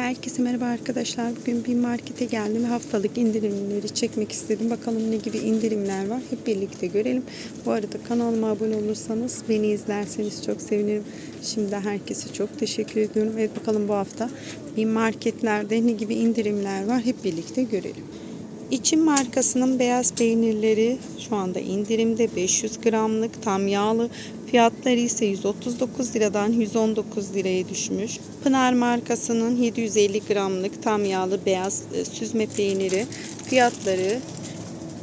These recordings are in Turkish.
Herkese merhaba arkadaşlar. Bugün bir markete geldim haftalık indirimleri çekmek istedim. Bakalım ne gibi indirimler var. Hep birlikte görelim. Bu arada kanalıma abone olursanız, beni izlerseniz çok sevinirim. Şimdi herkese çok teşekkür ediyorum. Evet bakalım bu hafta bir marketlerde ne gibi indirimler var. Hep birlikte görelim. İçin markasının beyaz peynirleri şu anda indirimde 500 gramlık tam yağlı. Fiyatları ise 139 liradan 119 liraya düşmüş. Pınar markasının 750 gramlık tam yağlı beyaz e, süzme peyniri fiyatları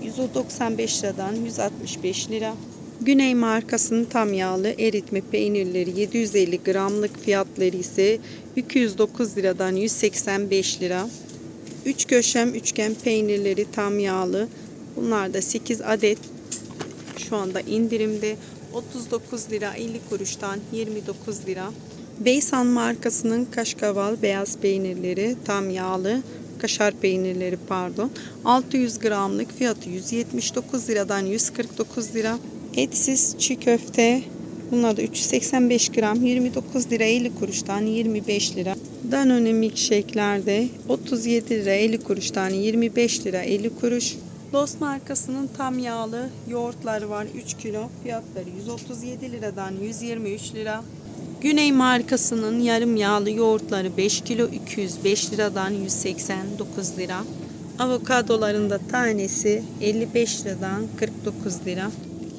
195 liradan 165 lira. Güney markasının tam yağlı eritme peynirleri 750 gramlık fiyatları ise 209 liradan 185 lira. 3 köşem üçgen peynirleri tam yağlı. Bunlar da 8 adet şu anda indirimde 39 lira 50 kuruştan 29 lira. Beysan markasının kaşkaval beyaz peynirleri tam yağlı kaşar peynirleri pardon 600 gramlık fiyatı 179 liradan 149 lira. Etsiz çiğ köfte bunlar da 385 gram 29 lira 50 kuruştan 25 lira. Danone milkshake'lerde 37 lira 50 kuruştan 25 lira 50 kuruş. Dost markasının tam yağlı yoğurtları var 3 kilo. Fiyatları 137 liradan 123 lira. Güney markasının yarım yağlı yoğurtları 5 kilo 205 liradan 189 lira. Avokadoların da tanesi 55 liradan 49 lira.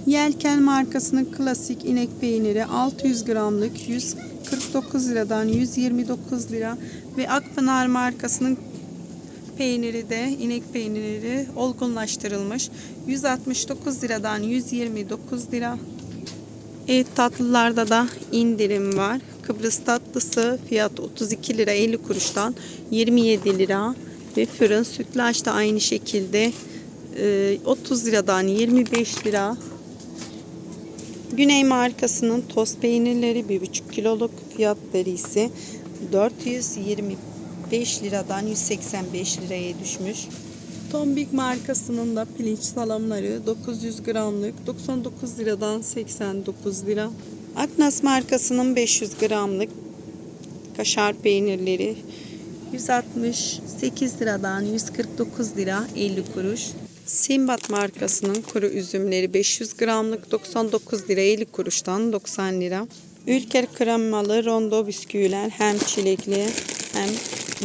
Yelken markasının klasik inek peyniri 600 gramlık 149 liradan 129 lira ve Akpınar markasının peyniri de inek peyniri olgunlaştırılmış 169 liradan 129 lira. Evet tatlılarda da indirim var. Kıbrıs tatlısı fiyat 32 lira 50 kuruştan 27 lira ve fırın sütlaç da aynı şekilde e, 30 liradan 25 lira. Güney markasının toz peynirleri 1,5 kiloluk fiyatları ise 425 liradan 185 liraya düşmüş. Tombik markasının da pirinç salamları 900 gramlık 99 liradan 89 lira. Aknas markasının 500 gramlık kaşar peynirleri 168 liradan 149 lira 50 kuruş. Simbat markasının kuru üzümleri 500 gramlık 99 lira 50 kuruştan 90 lira. Ülker kremalı rondo bisküviler hem çilekli hem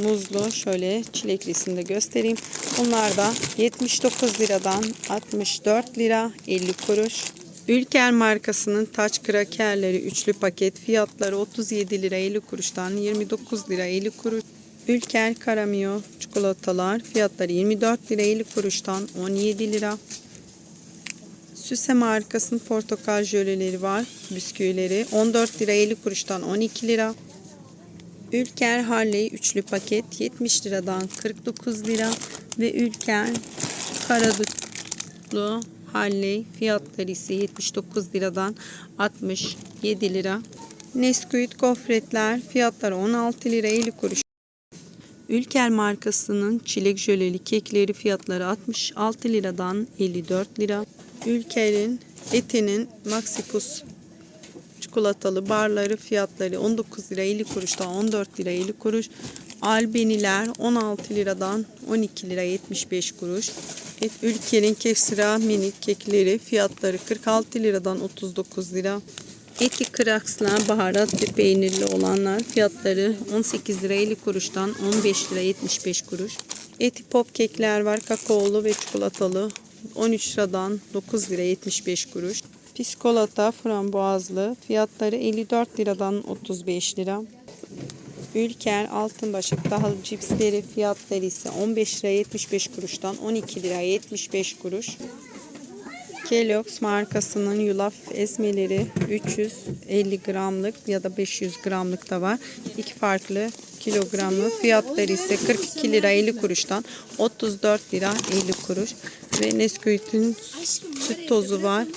muzlu. Şöyle çileklisini de göstereyim. Bunlar da 79 liradan 64 lira 50 kuruş. Ülker markasının taç krakerleri üçlü paket fiyatları 37 lira 50 kuruştan 29 lira 50 kuruş. Ülker Karamio çikolatalar fiyatları 24 lira 50 kuruştan 17 lira. Süse markasının portakal jöleleri var. Bisküvileri 14 lira 50 kuruştan 12 lira. Ülker Harley üçlü paket 70 liradan 49 lira ve Ülker Karadutlu Harley fiyatları ise 79 liradan 67 lira. Nesquik gofretler fiyatları 16 lira 50 kuruş. Ülker markasının çilek jöleli kekleri fiyatları 66 liradan 54 lira. Ülker'in etinin Maxipus çikolatalı barları fiyatları 19 lira 50 kuruştan 14 lira 50 kuruş. Albeniler 16 liradan 12 lira 75 kuruş. Et Ülker'in kesira minik kekleri fiyatları 46 liradan 39 lira. Eti krakslar baharat ve peynirli olanlar fiyatları 18 lira 50 kuruştan 15 lira 75 kuruş. Eti pop kekler var kakaolu ve çikolatalı 13 liradan 9 lira 75 kuruş. Piskolata frambuazlı fiyatları 54 liradan 35 lira. Ülker altın başık tahıl cipsleri fiyatları ise 15 lira 75 kuruştan 12 lira 75 kuruş. Kellogg's markasının yulaf ezmeleri 350 gramlık ya da 500 gramlık da var. İki farklı kilogramlı fiyatları ise 42 lira 50 kuruştan 34 lira 50 kuruş. Ve Nesquik'in süt tozu var.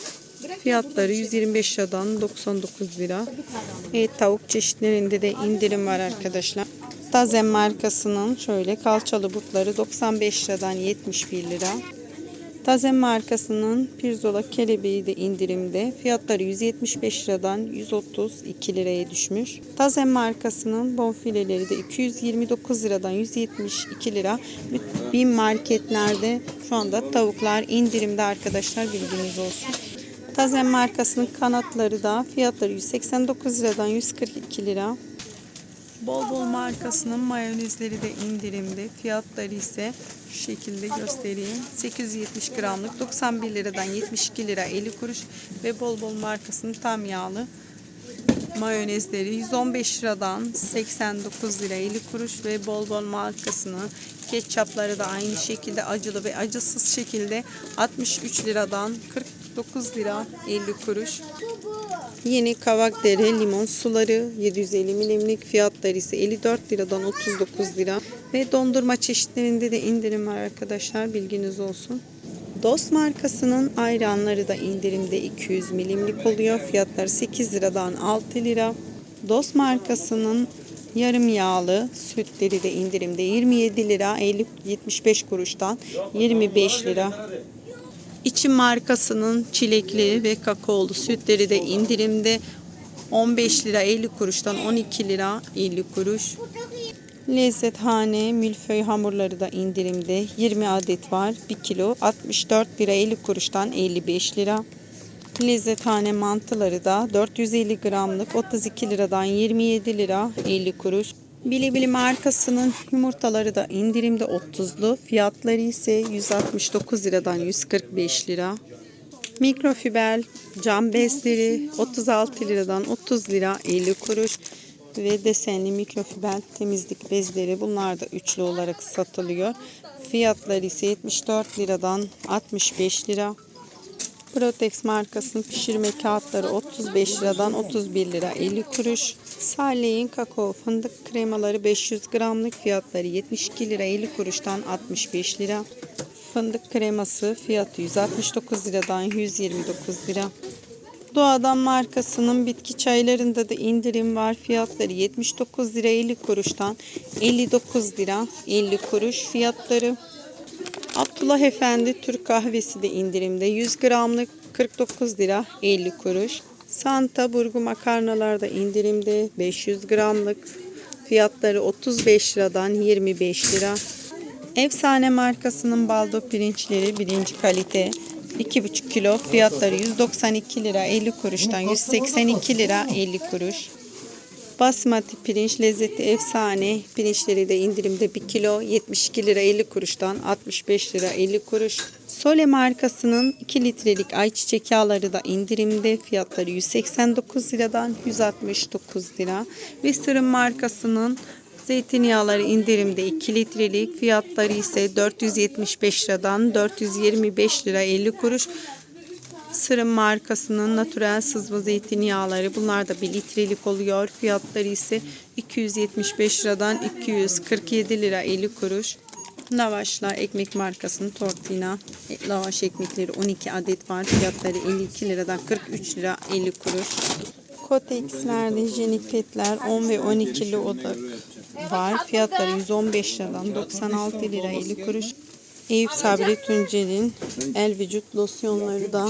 Fiyatları 125 liradan 99 lira. Evet, tavuk çeşitlerinde de indirim var arkadaşlar. Tazen markasının şöyle kalçalı butları 95 liradan 71 lira. Tazen markasının pirzola kelebeği de indirimde. Fiyatları 175 liradan 132 liraya düşmüş. Tazen markasının bonfileleri de 229 liradan 172 lira. Bin marketlerde şu anda tavuklar indirimde arkadaşlar bilginiz olsun. Tazen markasının kanatları da fiyatları 189 liradan 142 lira. Bol bol markasının mayonezleri de indirimde. Fiyatları ise şekilde göstereyim. 870 gramlık 91 liradan 72 lira 50 kuruş ve bol bol markasının tam yağlı mayonezleri 115 liradan 89 lira 50 kuruş ve bol bol markasının ketçapları da aynı şekilde acılı ve acısız şekilde 63 liradan 49 lira 50 kuruş. Yeni Kavakdere limon suları 750 milimlik fiyatları ise 54 liradan 39 lira ve dondurma çeşitlerinde de indirim var arkadaşlar bilginiz olsun. Dost markasının ayranları da indirimde 200 milimlik oluyor. Fiyatları 8 liradan 6 lira. Dost markasının yarım yağlı sütleri de indirimde 27 lira 50 75 kuruştan 25 lira. İçim markasının çilekli ve kakaolu sütleri de indirimde 15 lira 50 kuruştan 12 lira 50 kuruş. Lezzethane milföy hamurları da indirimde 20 adet var 1 kilo 64 lira 50 kuruştan 55 lira. Lezzethane mantıları da 450 gramlık 32 liradan 27 lira 50 kuruş. Bilibili markasının yumurtaları da indirimde 30'lu. Fiyatları ise 169 liradan 145 lira. Mikrofiber cam bezleri 36 liradan 30 lira 50 kuruş ve desenli mikrofiber temizlik bezleri bunlar da üçlü olarak satılıyor. Fiyatları ise 74 liradan 65 lira. Protex markasının pişirme kağıtları 35 liradan 31 lira 50 kuruş. Salih'in kakao fındık kremaları 500 gramlık fiyatları 72 lira 50 kuruştan 65 lira. Fındık kreması fiyatı 169 liradan 129 lira. Doğadan markasının bitki çaylarında da indirim var. Fiyatları 79 lira 50 kuruştan 59 lira 50 kuruş fiyatları. Abdullah Efendi Türk kahvesi de indirimde 100 gramlık 49 lira 50 kuruş. Santa Burgu makarnalar da indirimde 500 gramlık fiyatları 35 liradan 25 lira. Efsane markasının baldo pirinçleri birinci kalite 2,5 kilo fiyatları 192 lira 50 kuruştan 182 lira 50 kuruş. Basmati pirinç lezzeti efsane. Pirinçleri de indirimde 1 kilo 72 lira 50 kuruştan 65 lira 50 kuruş. Sole markasının 2 litrelik ayçiçek yağları da indirimde. Fiyatları 189 liradan 169 lira. Sırım markasının zeytinyağları indirimde 2 litrelik. Fiyatları ise 475 liradan 425 lira 50 kuruş. Sırım markasının natürel sızma zeytinyağları. Bunlar da 1 litrelik oluyor. Fiyatları ise 275 liradan 247 lira 50 kuruş. Lavaşlar ekmek markasının tortina e, lavaş ekmekleri 12 adet var. Fiyatları 52 liradan 43 lira 50 kuruş. Kotex'lerde hijyenik petler 10 ve 12'li oda var. Fiyatları 115 liradan 96 lira 50 kuruş. Eyüp Sabri Tuncel'in el vücut losyonları da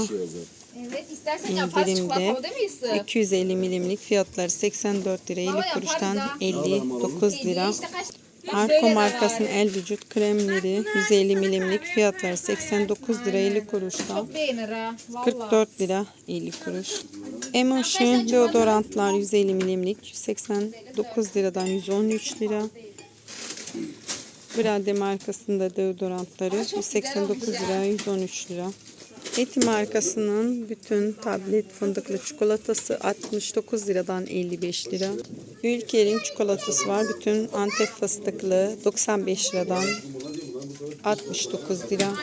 Evet istersen indirimde. miyiz? 250 milimlik fiyatları 84 lira 50 kuruştan 59 lira. İşte kaç Arko markasının el vücut kremleri 150 milimlik fiyatları 89 lira 50 kuruştan çok beğenir ha. Valla. 44 lira 50 kuruş. Emotion deodorantlar 150 milimlik 189 liradan 113 lira. Brade markasında deodorantları 189 lira 113 lira. Eti markasının bütün tablet fındıklı çikolatası 69 liradan 55 lira. Ülker'in çikolatası var. Bütün Antep fıstıklı 95 liradan 69 lira.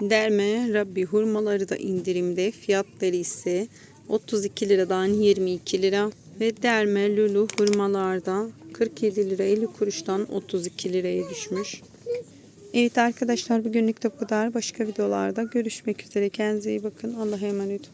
Derme Rabbi hurmaları da indirimde. Fiyatları ise 32 liradan 22 lira. Ve Derme Lulu hurmalarda 47 lira 50 kuruştan 32 liraya düşmüş. Evet arkadaşlar bugünlük de bu kadar. Başka videolarda görüşmek üzere. Kendinize iyi bakın. Allah'a emanet olun.